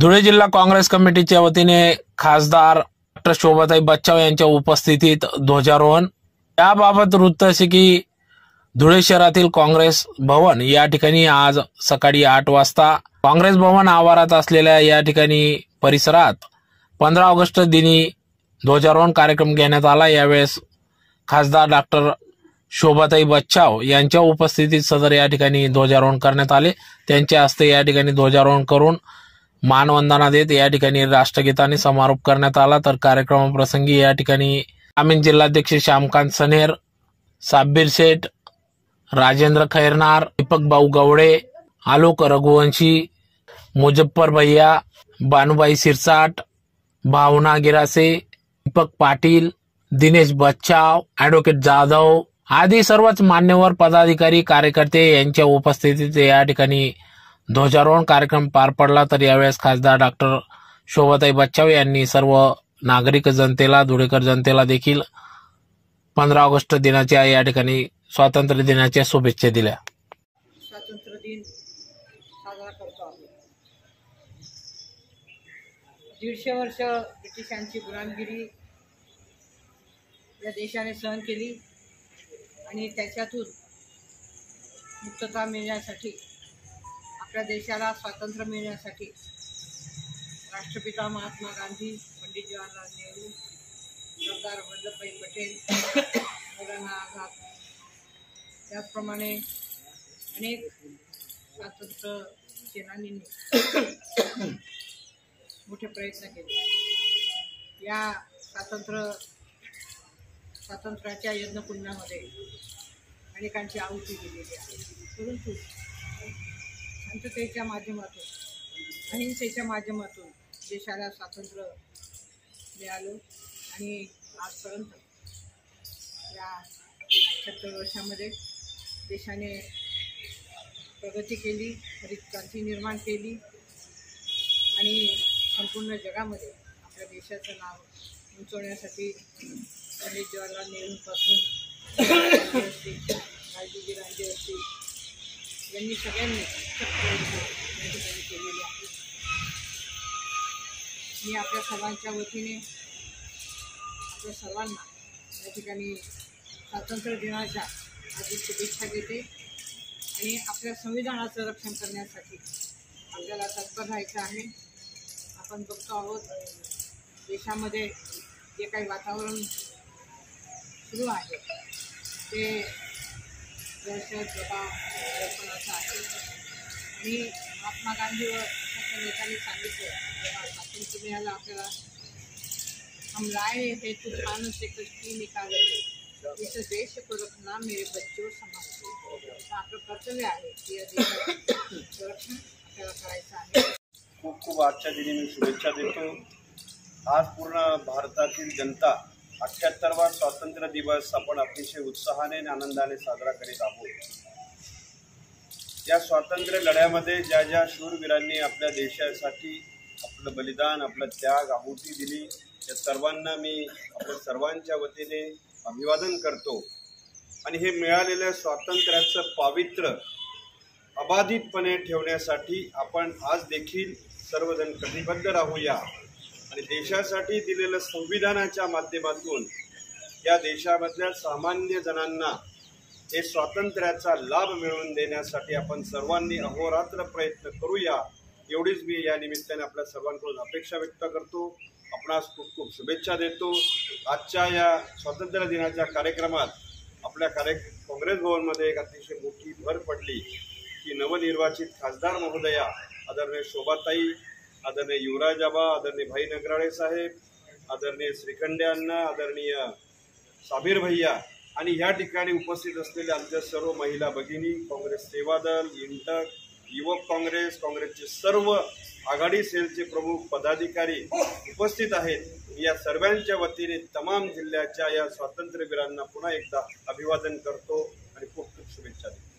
धुळे जिल्हा काँग्रेस कमिटीच्या वतीने खासदार डॉक्टर शोभाताई बच्चाव यांच्या उपस्थितीत ध्वजारोहण. याबाबत वृत्त असे की धुळे शहरातील काँग्रेस भवन या ठिकाणी आज सकाळी आठ वाजता काँग्रेस भवन आवारात असलेल्या या ठिकाणी परिसरात पंधरा ऑगस्ट दिनी ध्वजारोहण कार्यक्रम घेण्यात आला. यावेळेस खासदार डॉक्टर शोभाताई बच्चाव यांच्या उपस्थितीत सदर या ठिकाणी ध्वजारोहण करण्यात आले. त्यांच्या हस्ते या ठिकाणी ध्वजारोहण करून मानवंदना देत या ठिकाणी राष्ट्रगीताने समारोप करण्यात आला. तर कार्यक्रमाप्रसंगी या ठिकाणी ग्रामीण जिल्हाध्यक्ष श्यामकांत सनेर साब्बीर शेठ राजेंद्र खैरनार दीपक भाऊ गवडे आलोक रघुवंशी मुजफ्फर भैया बानुबाई सिरसाट भावना गिरासे दीपक पाटील दिनेश बच्चाव ऍडव्होकेट जाधव आदी सर्वच मान्यवर पदाधिकारी कार्यकर्ते यांच्या उपस्थितीत या ठिकाणी ध्वजारोहण कार्यक्रम पार पडला तर यावेळेस खासदार डॉक्टर शोभाताई बच्चाव यांनी सर्व नागरिक जनतेला धुळेकर जनतेला देखील पंधरा ऑगस्ट दिनाच्या या ठिकाणी स्वातंत्र्य दिनाच्या शुभेच्छा दिल्या. स्वातंत्र्य दिन साजरा करतो आम्ही. दीडशे वर्ष ब्रिटिशांची गुलामगिरी या देशाने सहन केली आणि त्याच्यातून मुक्तता मिळण्यासाठी आपल्या देशाला स्वातंत्र्य मिळण्यासाठी राष्ट्रपिता महात्मा गांधी पंडित जवाहरलाल नेहरू सरदार वल्लभभाई पटेल मौलाना आझाद. त्याचप्रमाणे अनेक स्वातंत्र्य सेनानींनी मोठे प्रयत्न केले. या स्वातंत्र्य स्वातंत्र्याच्या यज्ञकुंडामध्ये अनेकांची आहुती दिलेली आहे. परंतु शांततेच्या माध्यमातून अहिंसेच्या माध्यमातून देशाला स्वातंत्र्य मिळालं आणि आजपर्यंत या सत्तर वर्षामध्ये देशाने प्रगती केली हरित क्रांती निर्माण केली आणि संपूर्ण जगामध्ये आपल्या देशाचं नाव उंचवण्यासाठी पंडित जवाहरलाल नेहरूंपासून गांधी राजीवजी गांधी असतील यांनी सगळ्यांनी केलेली आहे. ठिकाणी मी आपल्या सर्वांच्या वतीने आपल्या सर्वांना या ठिकाणी स्वातंत्र्य दिनाच्या आधी शुभेच्छा देते आणि आपल्या संविधानाचं रक्षण करण्यासाठी आपल्याला तत्पर राहायचं आहे. आपण बघतो आहोत देशामध्ये जे काही वातावरण सुरू आहे ते दहशत दबाव दर्पणाचं आहे आणि महात्मा गांधी व नेत्यांनी सांगितलं जेव्हा स्वातंत्र्य मिळालं हम लाए है तूफ़ान से कश्ती निकाले इस देश को रखना मेरे बच्चों समजते तर आपलं कर्तव्य आहे की या देशाचं दिनी मी शुभेच्छा देतो. आज पूर्ण भारतातील जनता अठ्ठ्याहत्तरवा स्वातंत्र्य दिवस आपण अतिशय उत्साहाने आणि आनंदाने साजरा करीत आहोत. या स्वातंत्र्य लढ्यामध्ये ज्या ज्या शूरवीरांनी आपल्या देशासाठी आपलं बलिदान आपलं त्याग आहुती दिली त्या सर्वांना मी आपल्या सर्वांच्या वतीने अभिवादन करतो. आणि हे मिळालेलं स्वातंत्र्याचं पावित्र्य अबाधितपणे ठेवण्यासाठी आपण आज देखील सर्वजण कटिबद्ध राहूया. आणि देशासाठी दिलेलं संविधानाच्या माध्यमातून या देशामधल्या सामान्य जणांना हे स्वातंत्र्याचा लाभ मिळवून देण्यासाठी आपण सर्वांनी अहोरात्र प्रयत्न करूया एवढीच मी या निमित्ताने आपल्या सर्वांकडून अपेक्षा व्यक्त करतो. आपणास खूप खूप शुभेच्छा देतो. आजच्या या स्वातंत्र्य दिनाच्या कार्यक्रमात आपल्या कार्य काँग्रेस भवनमध्ये एक अतिशय मोठी भर पडली की नवनिर्वाचित खासदार महोदया आदरणीय शोभाताई आदरणीय युवराज आबा आदरणीय भाई नगराळे साहेब आदरणीय श्रीखंडे अण्णा आदरणीय साबीर भैया आणि ह्या ठिकाणी उपस्थित असलेल्या आमच्या सर्व महिला भगिनी काँग्रेस सेवादल इंटक युवक काँग्रेस काँग्रेसचे सर्व आघाडी सेलचे प्रमुख पदाधिकारी उपस्थित आहेत. या सर्वांच्या वतीने तमाम जिल्ह्याच्या या स्वातंत्र्यवीरांना पुन्हा एकदा अभिवादन करतो आणि खूप खूप शुभेच्छा देतो.